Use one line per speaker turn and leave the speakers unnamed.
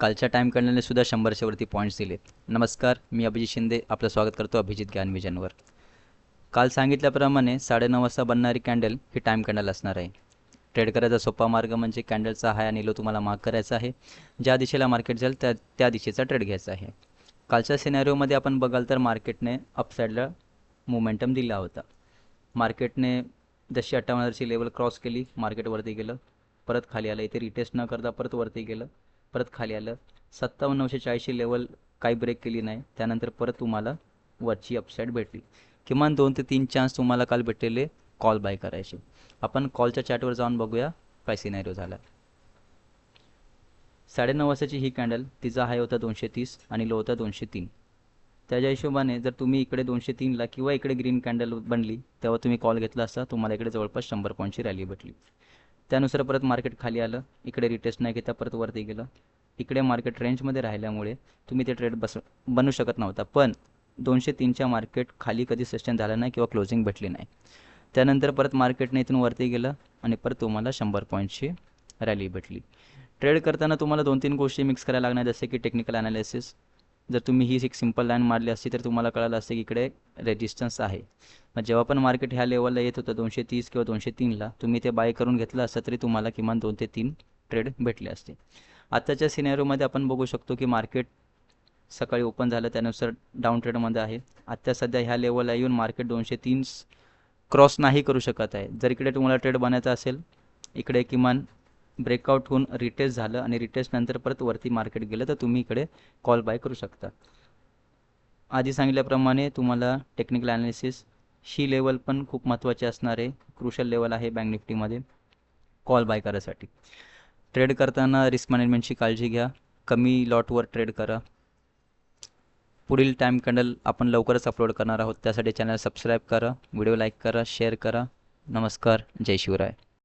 कालच्या टाईम कॅन्डलने सुद्धा शंभरशेवरती पॉईंट्स दिलेत. नमस्कार मी अभिजित शिंदे आपलं स्वागत करतो अभिजित ज्ञान विजनवर. काल सांगितल्याप्रमाणे साडेनऊ वाजता बनणारी कॅन्डल ही टाईम कॅन्डल असणार आहे. ट्रेड करायचा सोपा मार्ग म्हणजे कॅन्डलचा हाय आणि लो तुम्हाला मार्क करायचा आहे. ज्या दिशेला मार्केट जाईल त्या त्या दिशेचा ट्रेड घ्यायचा आहे. कालच्या सिनॅरिओमध्ये आपण बघाल तर मार्केटने अपसाईडला मोमेंटम दिला होता. मार्केटने जशी अठ्ठावन्नची लेवल क्रॉस केली मार्केटवरती गेलं परत खाली आलं इथे रिटेस्ट न करता परत वरती गेलं. परत खाली आलं. सत्तावन्न नऊशे चाळीसची लेवल काही ब्रेक केली नाही. त्यानंतर परत तुम्हाला वरची अपसाईड भेटली. किमान दोन ते तीन चान्स तुम्हाला काल भेटलेले कॉल बाय करायचे. आपण कॉलच्या चॅटवर जाऊन बघूया काय सिनेरिओ झाला. साडेनऊ वाजताची ही कॅन्डल तिचा हाय होता दोनशे तीस आणि लो होता दोनशे तीन. त्याच्या हिशोबाने जर तुम्ही इकडे दोनशे तीनला किंवा इकडे ग्रीन कॅन्डल बनली तेव्हा तुम्ही कॉल घेतला असता तुम्हाला इकडे जवळपास शंभर पॉईंटची रॅली भेटली. त्यानुसार परत मार्केट खाली आलं. इकडे रिटेस्ट नाही घेता परत वरती गेलं. इकडे मार्केट रेंजमध्ये राहिल्यामुळे तुम्ही ते ट्रेड बस बनू शकत नव्हता. पण दोनशे तीनच्या मार्केट खाली कधी सस्टेन झालं नाही किंवा क्लोजिंग भेटली नाही. त्यानंतर परत मार्केटने इथून वरती गेलं आणि परत तुम्हाला शंभर पॉईंटची रॅली भेटली. ट्रेड करताना तुम्हाला दोन तीन गोष्टी मिक्स करायला लागणार जसे की टेक्निकल ॲनालिसिस जर तुम्ही ही एक सिंपल लाईन मारली असती तर तुम्हाला कळालं असतं की इकडे रेजिस्टन्स आहे. मग जेव्हा पण मार्केट ह्या लेवलला येत होतं दोनशे तीस किंवा दोनशे तीनला तुम्ही ते बाय करून घेतलं असतं तरी तुम्हाला किमान दोन ते तीन ट्रेड भेटले असते. आत्ताच्या सिनेरोमध्ये आपण बघू शकतो की मार्केट सकाळी ओपन झालं त्यानुसार डाऊन ट्रेडमध्ये आहे. आत्ता सध्या ह्या लेवलला येऊन मार्केट दोनशे तीन क्रॉस नाही करू शकत आहे. जर इकडे तुम्हाला ट्रेड बनायचा असेल इकडे किमान ब्रेकआउट होऊन रिटेस्ट झालं आणि रिटेस्ट नंतर परत वरती मार्केट गेलं तर तुम्ही इकडे कॉल बाय करू शकता. आधी सांगितल्याप्रमाणे तुम्हाला टेक्निकल ॲनालिसिस ही लेवल पण खूप महत्त्वाचे असणार आहे. क्रुशल लेवल आहे बँक निफ्टीमध्ये कॉल बाय करायसाठी. ट्रेड करताना रिस्क मॅनेजमेंटची काळजी घ्या. कमी लॉटवर ट्रेड करा. पुढील टाईम कॅन्डल आपण लवकरच अपलोड करणार आहोत. त्यासाठी चॅनल सबस्क्राईब करा व्हिडिओ लाईक करा शेअर करा. नमस्कार. जय शिवराय.